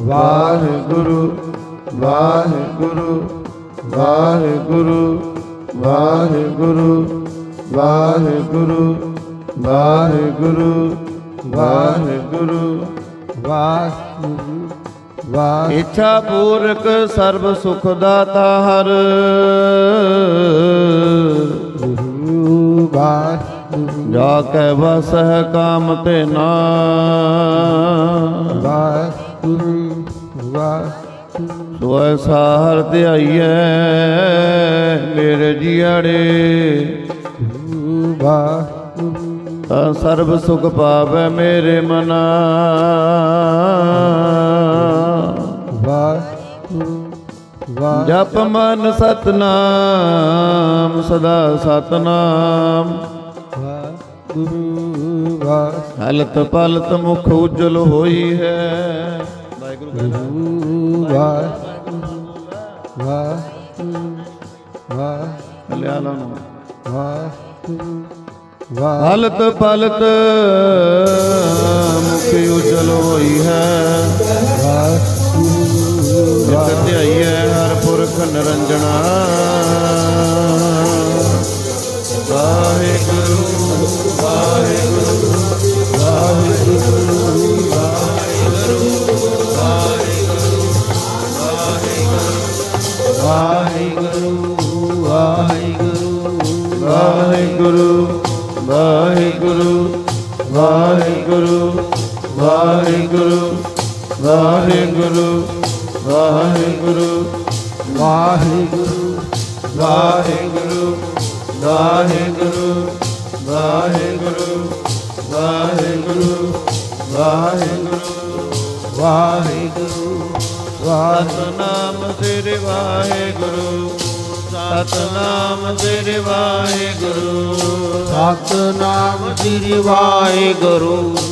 ਵਾਹਿਗੁਰੂ ਵਾਹਿਗੁਰੂ ਵਾਹਿਗੁਰੂ ਵਾਹਿਗੁਰੂ ਵਾਹਿਗੁਰੂ ਵਾਹਿਗੁਰੂ ਵਾਹਿਗੁਰੂ ਵਾਹਿਗੁਰੂ। ਵਾਹਿਗੁਰੂ ਇੱਛਾ ਪੂਰਕ ਸਰਬ ਸੁਖ ਦਾਤਾ ਹਰ। ਵਾਹਿਗੁਰੂ ਜਾ ਕੈ ਵਸ ਕਾਮ ਤੇ ਨਾ। ਵਾਹਿਗੁਰੂ। ਵਾਹਿਗੁਰੂ ਸੋ ਐਸਾ ਹਰ ਧਿਆਈਐ ਮੇਰੇ ਜੀੜੇ ਵਾਹਿਗੁਰੂ ਤਾਂ ਸਰਬ ਸੁਖ ਪਾਵੈ ਮੇਰੇ ਮਨਾ। ਵਾਹਿਗੁਰੂ ਜਪ ਮਨ ਸਤਨਾਮ ਸਦਾ ਸਤਨਾਮ। ਵਾਹਿਗੁਰੂ ਵਾਹਿਗੁਰੂ ਹਲਤ ਪਲਤ ਮੁਖ ਉਜਲ ਹੋਈ ਹੈ। ਵਾਹਿਗੁਰੂ ਵਾਹਿਗੁਰੂ ਵਾਹਿਗੁਰੂ ਵਾਹਿਗੁਰੂ ਕਲਿਆਣਾ ਵਾਹਿਗੁਰੂ ਵਾਹਿਗੁਰੂ ਪਲਤ ਮੁਖ ਉਜਲ ਹੋਈ ਹੈ। ਜਿਤ ਧਿਆਈਐ ਹਰ ਪੁਰਖ ਨਿਰੰਜਨਾ ਵਾਹਿਗੁਰੂ ਵਾਹਿਗੁਰੂ ਵਾਹਿਗੁਰੂ। ਵਾਹਿਗੁਰੂ ਵਾਹਿਗੁਰੂ ਵਾਹਿਗੁਰੂ। ਵਾਹਿਗੁਰੂ ਵਾਹਿਗੁਰੂ ਵਾਹਿਗੁਰੂ ਵਾਹਿਗੁਰੂ ਵਾਹਿਗੁਰੂ ਵਾਹਿਗੁਰੂ ਵਾਹਿਗੁਰੂ ਸਤਨਾਮ ਤੇਰੇ ਵਾਹਿਗੁਰੂ ਸਤਨਾਮ ਤੇਰੇ ਵਾਹਿਗੁਰੂ। ਸਤਨਾਮ ਸ੍ਰੀ ਵਾਹਿਗੁਰੂ।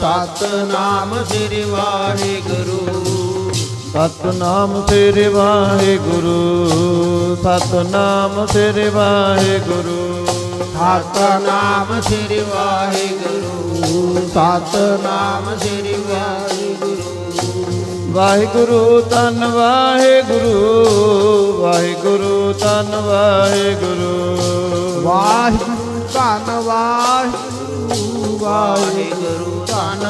ਸਤਨਾਮ ਸ੍ਰੀ ਵਾਹਿਗੁਰੂ। ਸਤਨਾਮ ਤੇਰੇ ਵਾਹਿਗੁਰੂ ਸਤਨਾਮ ਤੇਰੇ ਵਾਹਿਗੁਰੂ। ਸਤਨਾਮ ਸ੍ਰੀ ਵਾਹਿਗੁਰੂ ਸਤਨਾਮ ਸ੍ਰੀ ਵਾਹਿਗੁਰੂ। ਵਾਹਿਗੁਰੂ ਧੰਨ ਵਾਹਿਗੁਰੂ ਵਾਹਿਗੁਰੂ ਧੰਨ ਵਾਹਿਗੁਰੂ। ਵਾਹਿਗੁਰੂ ਧੰਨ ਵਾਹਿਗੁਰੂ ਵਾਹਿਗੁਰੂ।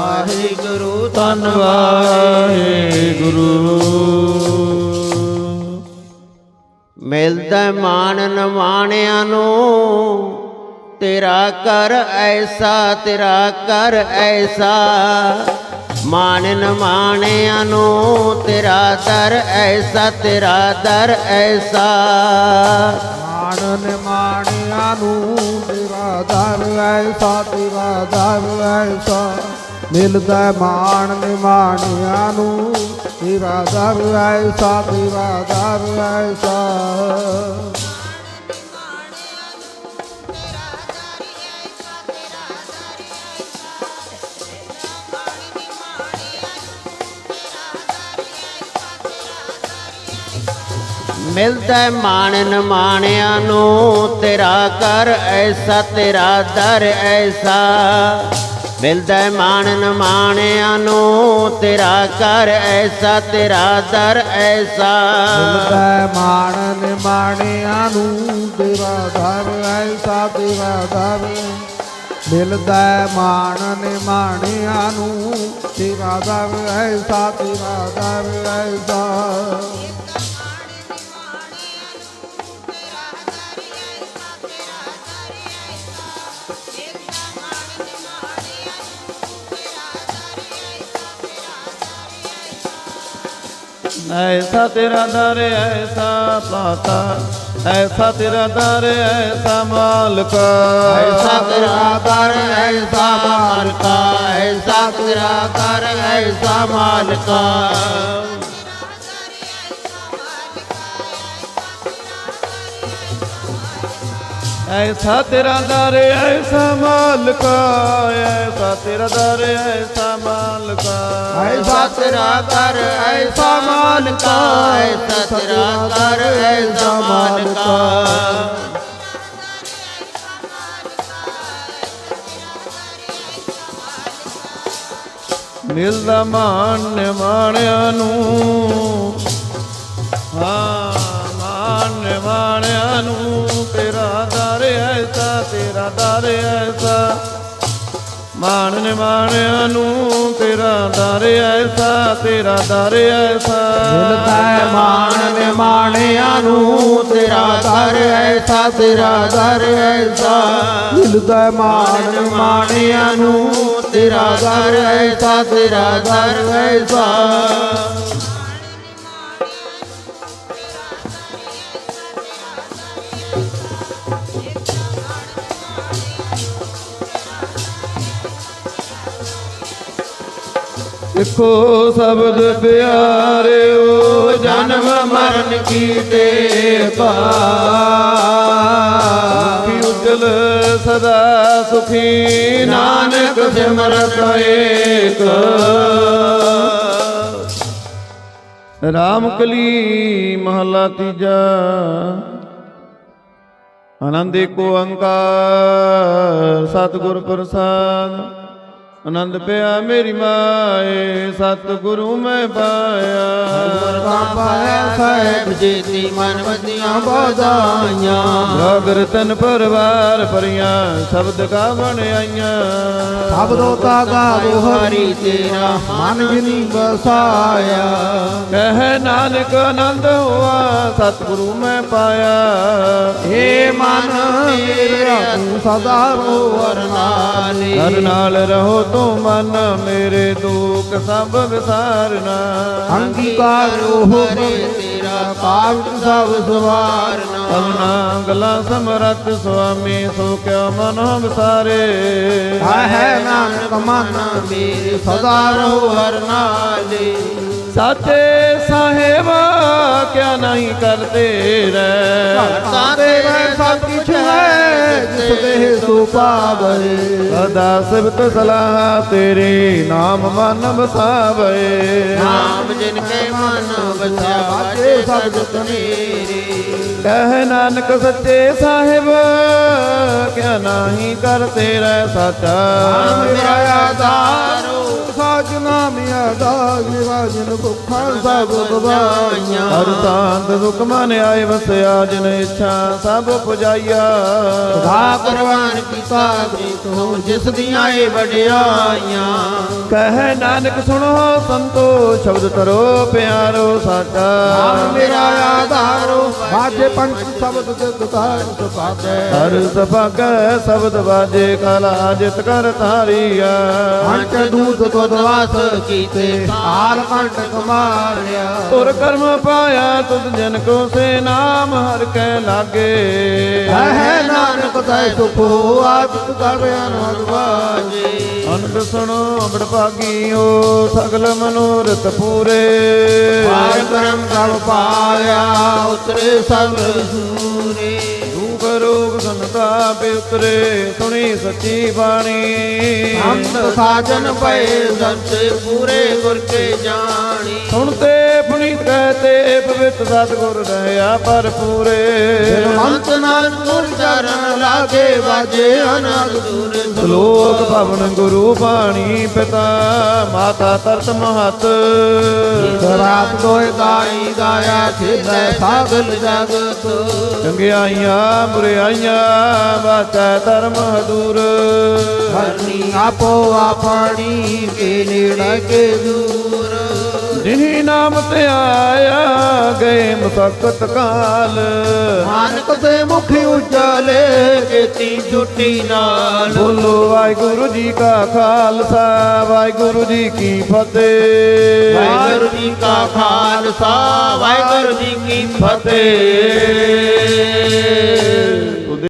ਵਾਹਿਗੁਰੂ ਧੰਨ ਵਾਹਿਗੁਰੂ। ਮਿਲਦਾ ਮਾਣ ਨਮਾਣਿਆਂ ਨੂੰ ਤੇਰਾ ਕਰ ਐਸਾ ਤੇਰਾ ਕਰ ਐਸਾ। ਮਾਣ ਨਮਾਣਿਆਂ ਨੂੰ ਤੇਰਾ ਦਰ ਐਸਾ ਤੇਰਾ ਦਰ ਐਸਾ। ਮਾਣ ਨਿਮਾਣਿਆਂ ਨੂੰ ਤੇਰਾ ਦਰ ਐਸਾ ਤੇਰਾ ਦਰ ਐਸਾ। ਮਿਲਦਾ ਮਾਣ ਨਿਮਾਣਿਆਂ ਨੂੰ। ਤੇਰਾ ਦਰ ਐਸਾ ਤੇਰਾ ਦਰ ਐਸਾ ਮਿਲਦਾ ਹੈ ਮਾਣ ਨਿਮਾਣਿਆਂ ਨੂੰ। ਤੇਰਾ ਕਰ ਐਸਾ, ਤੇਰਾ ਦਰ ਐਸਾ। ਮਿਲਦਾ ਮਾਣਨ ਮਾਣ ਨੂੰ, ਤੇਰਾ ਕਰ ਐਸਾ, ਤੇਰਾ ਦਰ ਐਸਾ। ਮਿਲਦਾ ਮਾਣ ਨਿਮਾਣਿਆਂ ਨੂੰ, ਤੇਰਾ ਦਰ ਐਸਾ, ਤੇਰਾ ਦਰ। ਮਿਲਦਾ ਮਾਣ ਨਿਮਾਣਿਆਂ ਨੂੰ, ਤੇਰਾ ਦਰ ਐਸਾ, ਤੇਰਾ ਦਰ ਐਸਾ। ਐਸਾ ਤੇਰਾ ਦਰ ਐਸਾ ਪਾਤਾ ਐਸਾ ਤੇਰਾ ਦਰ ਐਸਾ ਮਾਲਕ ਐਸਾ ਤੇਰਾ ਦਰ ਐਸਾ ਮਾਲਕਾ ਐਸਾ ਤੇਰਾ ਦਰ ਐਸਾ ਮਾਲਕਾ ਐਸਾ ਤੇਰਾ ਦਰ ਐਸਾ ਮਾਲਕ ਐਸਾ ਤੇਰਾ ਦਰ ਐਸਾ ਮਾਲਕ ਐਸਾ ਤੇਰਾ ਦਰ ਐਸਾ ਮਾਲਕਾ ਐਸਾ ਤੇਰਾ ਦਰ ਐਸਾ ਮਾਲਕਾ ਮਿਲਦਾ ਮਾਣ ਨਿਮਾਣਿਆਂ ਨੂੰ ਦਰ ਐਸਾ, ਮਾਣ ਨਿਮਾਣਿਆਂ ਨੂੰ ਤੇਰਾ ਦਰ ਐਸਾ, ਤੇਰਾ ਦਰ ਐਸਾ। ਮਿਲਦਾ ਮਾਣ ਨਿਮਾਣਿਆਂ ਨੂੰ ਤੇਰਾ ਦਰ ਐਸਾ, ਤੇਰਾ ਦਰ ਐਸਾ। ਮਿਲਦਾ ਮਾਣ ਮਾਣਿਆ ਨੂੰ ਤੇਰਾ ਦਰ ਐਸਾ, ਤੇਰਾ ਦਰ ਐਸਾ। ਦੇਖੋ ਸ਼ਬਦ ਪਿਆਰਿਓ, ਜਨਮ ਮਰਨ ਕੀ ਟੇਕਾ ਕੀ ਉਜਲ ਸਦਾ ਸੁਖੀ, ਨਾਨਕ ਸਿਮਰਤ ਏਕ। ਰਾਮ ਕਲੀ ਮਹਲਾ ਤੀਜਾ। ਆਨੰਦ ਏਕੋ ਓੰਕਾਰ ਸਤਿਗੁਰ ਪ੍ਰਸਾਦ। ਆਨੰਦ ਪਿਆ ਮੇਰੀ ਮਾਏ ਸਤਿਗੁਰੂ ਮੈਂ ਪਾਇਆ। ਪਾਇਆ ਸਾਹਿਬ ਜੀ ਦੀ ਮਨ ਵਧੀਆਂ ਬਧਾਈਆਂ ਜਾਗਰ ਤਨ ਪਰਵਾਰ ਪਰੀਆਂ ਸ਼ਬਦ ਬਣ ਆਈਆਂ। ਸਬਦੋ ਤਾਗਾ ਹਰੀ ਤੇਰਾ ਮਨ ਜਿਨੀ ਬਸਾਇਆ ਕਹਿ ਨਾਨਕ ਆਨੰਦ ਹੋਆ ਸਤਿਗੁਰੂ ਮੈਂ ਪਾਇਆ। ਏ ਮਨ ਮੇਰਾ ਤੂੰ ਸਦਾ ਰੋਵਰ ਨਾਲੇ ਹਰ ਨਾਲ ਰਹੋ ਤੂੰ ਮਨ ਮੇਰੇ ਦੁੱਖ ਸਭ ਵਿਸਾਰਨਾ ਅੰਗੀਕਾਰ ਉਹ ਤੇਰਾ ਕਾਵਿ ਸਭ ਸਵਾਰਨਾ। ਅਵਨਾ ਗਲਾ ਸਮਰਤ ਸੁਆਮੀ ਸੋ ਕਿਉ ਮਨ ਵਿਸਾਰੇ ਹੈ ਨਾਨਕ ਮਨ ਮੇਰੇ ਸਦਾ ਰਹੋ ਹਰ ਨਾਲੇ। ਸਾਚੇ ਸਾਹਿਬ ਕਿਆ ਨਹੀਂ ਕਰਦੇ ਰਹਿ। ਤਾਰੇ ਸਭ ਕਿਛ ਹੈ ਜਿਸ ਦੇ ਸੋ ਪਾਵੇ ਸਦਾ ਸਿਬਤ ਸਲਾਹ ਤੇਰੇ ਨਾਮ ਮਨ ਵਸਾਵੇ ਨਾਮ ਜਿਨ ਕੇ ਮਨ ਵਸਿਆ ਬਾਜੇ ਸਬਦ ਤਨੇਰੇ ਕਹਿ ਨਾਨਕ ਸੱਚੇ ਸਾਹਿਬ ਕਿਆ ਨਹੀਂ ਕਰਤੇ ਰਹਿ ਸਾਚਾ। ਮੇਰਾ ਆਧਾਰੋ ਸਾਜਨਾ ਮਿਆ ਦਾਗ ਨਿਵਾਜਨ ਭੁੱਖਾਂ ਸਭ ਗਵਾਈਆਂ ਹਰ ਤਾਂਤ ਸੁਖ ਮਨ ਆਏ ਵਸਿਆ ਜਿਨ ਇੱਛਾ ਸਭ ਪੁਜਾਈਆ ਸਦਾ ਕਰਵਾਨ ਕੀਤਾ ਪ੍ਰੀਤ ਹੋ ਜਿਸ ਦੀਆਂ ਏ ਵਡਿਆਈਆਂ ਕਹਿ ਨਾਨਕ ਸੁਣੋ ਸੰਤੋ ਸ਼ਬਦ ਤਰੋ ਪਿਆਰੋ ਸਾਚਾ ਨਾਮ ਮੇਰਾ ਆਧਾਰੋ ਬਾਜੇ ਪੰਚ ਸ਼ਬਦ ਜਿਤ ਤਾਰ ਸੁਪਾਦੇ ਹਰ ਸਭਾਗੈ ਸ਼ਬਦ ਬਾਜੇ ਕਲਾ ਜਿਤ ਕਰ ਤਾਰੀਆ ਹੰਚ ਦੂਤ ਤੋਂ ਦਵਾਸ ਕੀਤੇ ਹਾਲ ਕੰਟਕ ਮਾਰਿਆ ਤੁਰ ਕਰਮ ਪਾਇਆ ਤੁਧ ਜਨ ਕੋ ਸੇ ਨਾਮ ਹਰ ਕੈ ਲਾਗੇ। ਹੈ ਨਾਨਕ ਤੈ ਸੁਖੋ ਆਦਿਤ ਕਰ ਅਨੰਦ ਬਾਜੇ ਅਨੰਦ ਸੁਣੋ ਬੜ ਭਾਗੀਓ ਸਗਲ ਮਨੋਰਥ ਪੂਰੇ। ਪਾਰ ਕਰਮ ਪ੍ਰਭ ਪਾਇਆ ਉਤਰੇ ਸਭ ਸੂਰੇ। ਦੁਖ ਰੋਗ ਸੰਤਾਪ ਉਤਰੇ ਸੁਣੀ ਸੱਚੀ ਬਾਣੀ। ਅੰਤ ਸਾਜਨ ਪਏ ਸੰਤੇ ਪੂਰੇ ਗੁਰ ਕੇ ਜਾਣੀ। ਸੁਣਤੇ ਪੁਨੀਤ ਕਹਤੇ ਪਵਿੱਤ ਸਤਿਗੁਰ ਦਇਆ ਭਰਪੂਰੇ। ਅੰਤ ਨਾਲ ਗੁਰ ਚਰਨ ਲਾਗੇ ਵਾਜੇ ਅਨੰਦ ਦੂਰ ਸ਼ਲੋਕ ਭਵਨ ਗੁਰੂ ਬਾਣੀ ਪਿਤਾ ਮਾਤਾ ਤਰਤ ਮਹਤ। ਰਾਤ ਦੋਇ ਗਾਈ ਗਾਇਆ ਸਿਧੈ ਸਾਗਲ ਜਗਤ। ਚੰਗਿਆਈਆਂ ਬੁਰਿਆਈਆਂ ਵਾਚੈ ਧਰਮ ਹਦੂਰ ਹਰਨੀ ਆਪੋ ਆਪਣੀ ਕੇ ਨੇੜੇ ਕੇ ਦੂਰ। ਜਿਨੀ ਨਾਮ ਤੇ ਆਇਆ ਗਏ ਮੁਸਕਤ ਕਾਲ। ਨਾਨਕ ਦੇ ਮੁਖ ਉਜਲੇ ਕੀਤੀ ਜੁਟੀ ਨਾਲ। ਬੋਲੋ ਵਾਹਿਗੁਰੂ ਜੀ ਕਾ ਖਾਲਸਾ ਵਾਹਿਗੁਰੂ ਜੀ ਕੀ ਫਤਿਹ। ਵਾਹਿਗੁਰੂ ਜੀ ਕਾ ਖਾਲਸਾ ਵਾਹਿਗੁਰੂ ਜੀ ਕੀ ਫਤਿਹ।